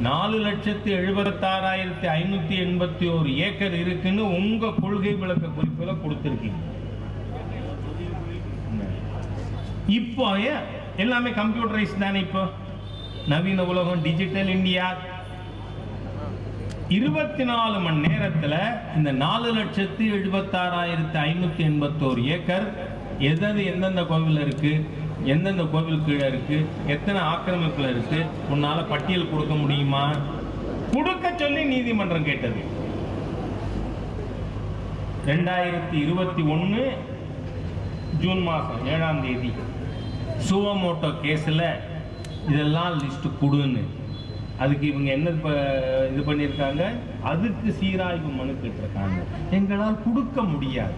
நாலு லட்சத்து எழுபத்தாறாயிரத்தி ஐநூத்தி எண்பத்தி ஒரு ஏக்கர் இருக்குன்னு உங்க கொள்கை விளக்க குறிப்புல கொடுத்துருக்கீங்க. இப்போ ஏன் எல்லாமே கம்ப்யூட்டரைஸ் தானே இப்போ? நவீன உலகம் டிஜிட்டல் இந்தியா இருபத்தி நாலு மணி நேரத்தில் இந்த நாலு லட்சத்து எழுபத்தாறாயிரத்தி ஐநூத்தி எண்பத்தோரு ஏக்கர் எதது எந்தெந்த கோவில் இருக்கு? எந்தெந்த கோவில் கீழே இருக்கு? எத்தனை ஆக்கிரமிப்புல இருக்கு? உன்னால பட்டியல் கொடுக்க முடியுமா? கொடுக்க சொல்லி நீதிமன்றம் கேட்டது. ரெண்டாயிரத்தி இருபத்தி ஒன்று ஜூன் மாதம் ஏழாம் தேதி. சுவமோட்டோ கேஸில் இதெல்லாம் லிஸ்ட் கொடுன்னு. அதுக்கு இவங்க என்ன இப்போ இது பண்ணியிருக்காங்க? அதுக்கு சீராய்வு மனு கேட்டிருக்காங்க. எங்களால் கொடுக்க முடியாது.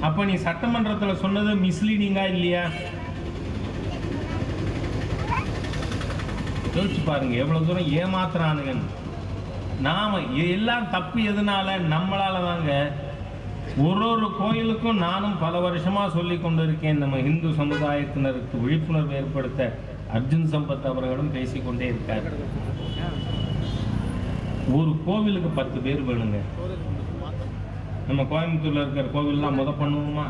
அப்ப நீ சட்டமன்றத்தில் சொன்னது மிஸ்லீடிங்கா இல்லையா? யோசிச்சு பாருங்க எவ்வளவு தூரம் ஏமாத்துறானுங்கன்னு நாம எல்லாம் தப்பு எதனால நம்மளால தாங்க ஒரு ஒரு கோயிலுக்கும் நானும் பல வருஷமா சொல்லி கொண்டிருக்கேன். நம்ம இந்து சமுதாயத்தினருக்கு விழிப்புணர்வு ஏற்படுத்த அர்ஜுன் சம்பத் அவர்களும் பேசிக்கொண்டே இருக்கார். ஒரு கோவிலுக்கு பத்து பேர் வேணுங்க. நம்ம கோயம்புத்தூர்ல இருக்கிற கோவில்லாம் முத பண்ணுவோமா?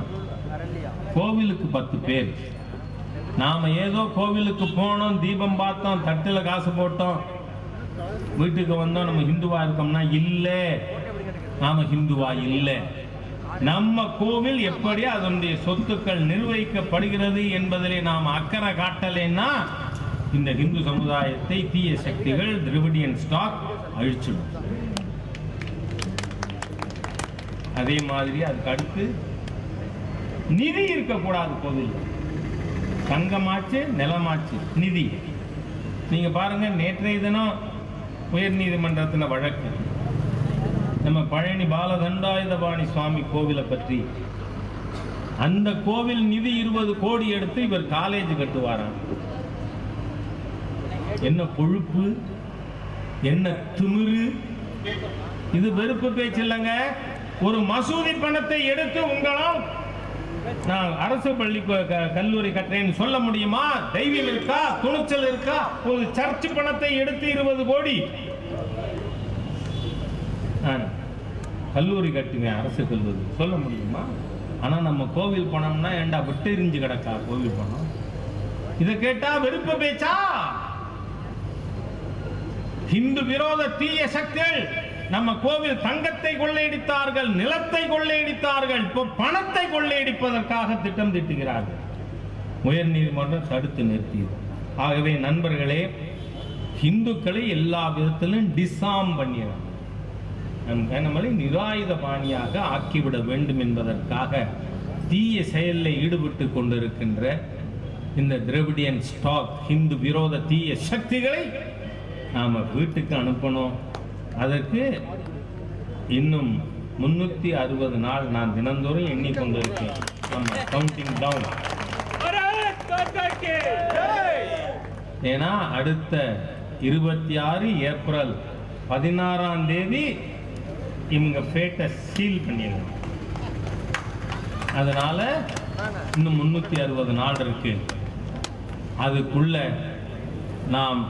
கோவிலுக்கு பத்து பேர். நாம ஏதோ கோவிலுக்கு போனோம் தீபம் பார்த்தோம் தட்டில் காசு போட்டோம். வீட்டுக்கு வந்தோம் நம்ம ஹிந்துவா இருக்கோம்னா இல்லை. நாம ஹிந்துவா இல்லை. நம்ம கோவில் எப்படி அதனுடைய சொத்துக்கள் நிர்வகிக்கப்படுகிறது என்பதிலே நாம் அக்கறை காட்டலைன்னா இந்த ஹிந்து சமுதாயத்தை தீய சக்திகள் திரிவிடியன் ஸ்டாக் அழிச்சிடும். அதே மாதிரி அதுக்கு அடுத்து நிதி இருக்கக்கூடாது கோவில் தங்கமாச்சு நிலமாச்சு. நிதி. நீங்க பாருங்க நேற்றைய தினம் உயர் நீதிமன்றத்தில் வழக்கு. நம்ம பழனி பாலதண்டாயுதபாணி சுவாமி கோவிலை பற்றி. அந்த கோவில் நிதி இருபது கோடி எடுத்து இவர் காலேஜ் கட்டுவாராம். என்ன கொழுப்பு என்ன திமிரு? இது வெறுப்பு பேச்சு இல்லைங்க. ஒரு மசூதி பணத்தை எடுத்து உங்களால் நான் அரசு பள்ளி கல்லூரி கட்டுறேன்னு சொல்ல முடியுமா? தைரியம் இருக்கா? துணிச்சல் இருக்கா? ஒரு சர்ச் பணத்தை எடுத்து இருபது கோடி. நான் கல்லூரி கட்டுவேன் அரசு கல்லூரி. சொல்ல முடியுமா? ஆனா நம்ம கோவில் பணம்னா ஏண்டா விட்டு எரிஞ்சு கிடக்கா கோவில் பணம்? இதை கேட்டா வெறுப்பு பேச்சா? இந்து விரோத தீய சக்திகள் நம்ம கோவில் தங்கத்தை கொள்ளையடித்தார்கள் நிலத்தை கொள்ளையடித்தார்கள் இப்போ பணத்தை கொள்ளையடிப்பதற்காக திட்டம் திட்டுகிறார்கள். உயர் நீதிமன்றம் தடுத்து நிறுத்தியது. ஆகவே நண்பர்களே இந்துக்களை எல்லா விதத்திலும் டிசாம் பண்ணிடணும் நம்மளை நிராயுத பாணியாக ஆக்கிவிட வேண்டும் என்பதற்காக தீய செயலில் ஈடுபட்டு கொண்டிருக்கின்ற இந்த திரவிடியன் ஸ்டாக் ஹிந்து விரோத தீய சக்திகளை நாம் வீட்டுக்கு அனுப்பணும். அதற்கு இன்னும் முன்னூற்றி அறுபது நாள் நான் தினந்தோறும் எண்ணிக்கொண்டிருக்கேன் நம்ம கவுண்டிங் டவுன் ஏன்னா அடுத்த இருபத்தி ஆறு ஏப்ரல் பதினாறாம் தேதி இவங்க ஃபேட்டை சீல் பண்ணிடலாம் அதனால இன்னும் முன்னூற்றி அறுபது நாள் இருக்கு. அதுக்குள்ள நாம்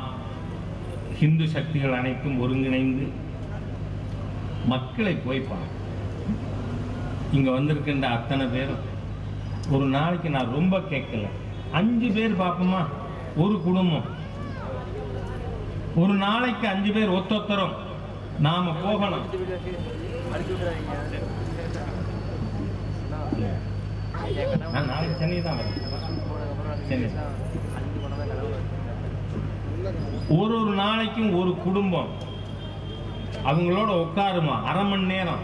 ஹிந்து சக்திகள் அனைத்தும் ஒருங்கிணைந்து மக்களை போய் பார்க்கணும் இங்கே வந்திருக்கின்ற அத்தனை பேரும். ஒரு நாளைக்கு நான் ரொம்ப கேட்கல. அஞ்சு பேர் பார்ப்போமா ஒரு குடும்பம். ஒரு நாளைக்கு அஞ்சு பேர் ஒத்தொத்தரும். நாம போகணும். நான் நாளைக்கு சென்னை தான் வரேன். சென்னை. ஒரு ஒரு நாளைக்கும் ஒரு குடும்பம். அவங்களோட உட்காருமா? அரை மணி நேரம்.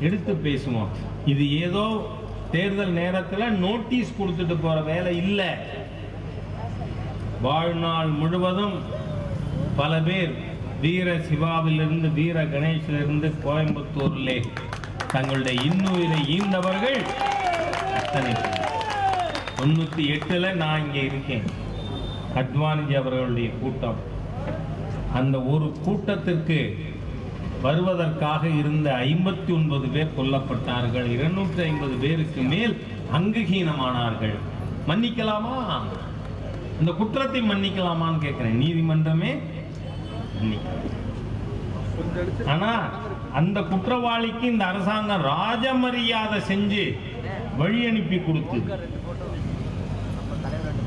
எடுத்து பேசுவோம். இது ஏதோ தேர்தல் நேரத்துல நோட்டீஸ் கொடுத்துட்டு போற வேலை இல்லை. வாழ்நாள் முழுவதும் பல பேர் வீர சிவாவிலிருந்து வீர கணேஷிலிருந்து கோயம்புத்தூரிலே தங்களுடைய இன்னுயிரை ஈந்தவர்கள் அத்தனை பேர். எட்டுல நான் இங்கே இருக்கேன். அத்வானிஜி அவர்களுடைய கூட்டம். அந்த ஒரு கூட்டத்திற்கு வருவதற்காக இருந்த ஐம்பத்தி ஒன்பது பேர் கொல்லப்பட்டார்கள். இருநூற்றி ஐம்பது பேருக்கு மேல் அங்குகீனமானார்கள். மன்னிக்கலாமா? இந்த குற்றத்தை மன்னிக்கலாமான்னு கேட்கிறேன். நீதிமன்றமே ஆனா அந்த குற்றவாளிக்கு இந்த அரசாங்கம் ராஜமரியாதை செஞ்சு வழி அனுப்பி கொடுத்து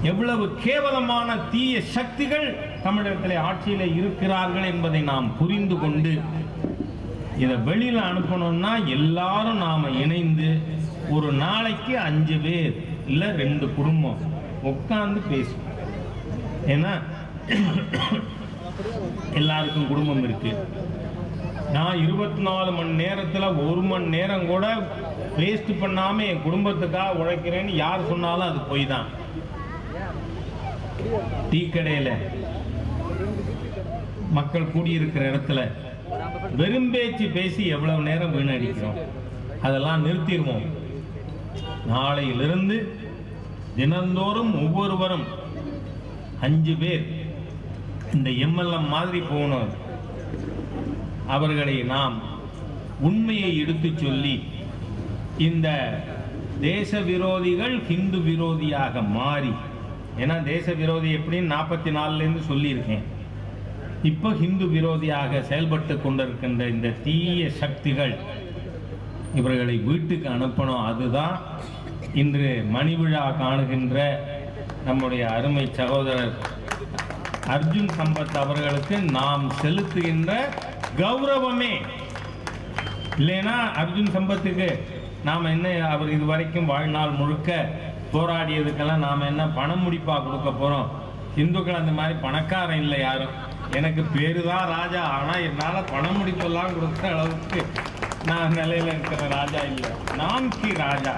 எவ்வளவு கேவலமான தீய சக்திகள் தமிழகத்திலே ஆட்சியில இருக்கிறார்கள் என்பதை நாம் புரிந்து கொண்டு இதை வெளியில அனுப்பணும்னா எல்லாரும் நாம இணைந்து ஒரு நாளைக்கு அஞ்சு பேர் இல்லை ரெண்டு குடும்பம் உட்காந்து பேசும் ஏன்னா எல்லாருக்கும் குடும்பம் இருக்கு. நான் இருபத்தி நாலு மணி நேரத்தில் ஒரு மணி நேரம் கூட வேஸ்ட் பண்ணாமல் என் குடும்பத்துக்காக உழைக்கிறேன்னு யார் சொன்னாலும் அது பொய் தான் டீ கடையில மக்கள் கூடியிருக்கிற இடத்துல வெறும் பேச்சு பேசி எவ்வளவு நேரம் வீணடிக்கிறோம்? அதெல்லாம் நிறுத்திடுவோம். நாளையிலிருந்து தினந்தோறும் ஒவ்வொருவரும் அஞ்சு பேர் இந்த எம்எல்எம் மாதிரி போனோம். அவர்களை நாம் உண்மையை எடுத்துச் சொல்லி இந்த தேச விரோதிகள் ஹிந்து விரோதியாக மாறி ஏன்னா தேச விரோதி எப்படின்னு நாற்பத்தி நாலுலேருந்து சொல்லியிருக்கேன். இப்போ ஹிந்து விரோதியாக செயல்பட்டு கொண்டிருக்கின்ற இந்த தீய சக்திகள் இவர்களை வீட்டுக்கு அனுப்பணும். அதுதான் இன்று மணி விழா காணுகின்ற நம்முடைய அருமை சகோதரர் அர்ஜுன் சம்பத் அவர்களுக்கு நாம் செலுத்துகின்ற கௌரவமே. இல்லைன்னா அர்ஜுன் சம்பத்துக்கு நாம் என்ன அவர் இதுவரைக்கும் வாழ்நாள் முழுக்க போராடியதுக்கெல்லாம் நாம் என்ன பணம் முடிப்பாக கொடுக்க போறோம்? இந்துக்கள் அந்த மாதிரி பணக்காரன் இல்லை யாரும். எனக்கு பேரு தான் ராஜா. ஆனால் என்னால் பணம் முடிப்பெல்லாம் கொடுக்குற அளவுக்கு நான் நிலையில இருக்கிற ராஜா இல்லை. நாம் கி ராஜா.